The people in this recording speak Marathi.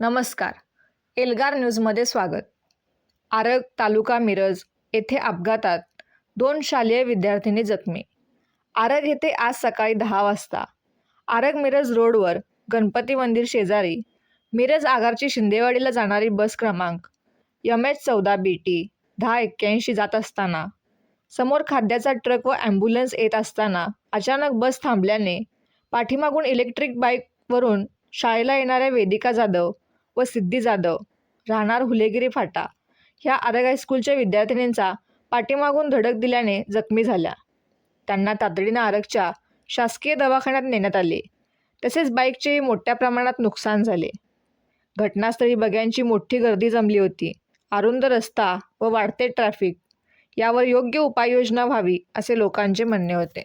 नमस्कार. एल्गार न्यूजमध्ये स्वागत. आरग तालुका मिरज येथे अपघातात दोन शालेय विद्यार्थिनी जखमी. आरग येथे आज सकाळी दहा वाजता. आरग मिरज रोडवर गणपती मंदिर शेजारी मिरज आगारची शिंदेवाडीला जाणारी बस क्रमांक यम एच चौदा बी टी दहा एक्क्याऐंशी जात असताना समोर खाद्याचा ट्रक व ॲम्ब्युलन्स येत असताना अचानक बस थांबल्याने पाठीमागून इलेक्ट्रिक बाईकवरून शाळेला येणाऱ्या वेदिका जाधव व सिद्धी जाधव राहणार हुलेगिरी फाटा. ह्या आरग हायस्कूलच्या विद्यार्थिनींचा पाठीमागून धडक दिल्याने जखमी झाल्या. त्यांना तातडीनं आरगच्या शासकीय दवाखान्यात नेण्यात आले. तसेच बाईकचेही मोठ्या प्रमाणात नुकसान झाले. घटनास्थळी बघ्यांची मोठी गर्दी जमली होती. अरुंद रस्ता व वाढते ट्रॅफिक यावर योग्य उपाययोजना व्हावी असे लोकांचे म्हणणे होते.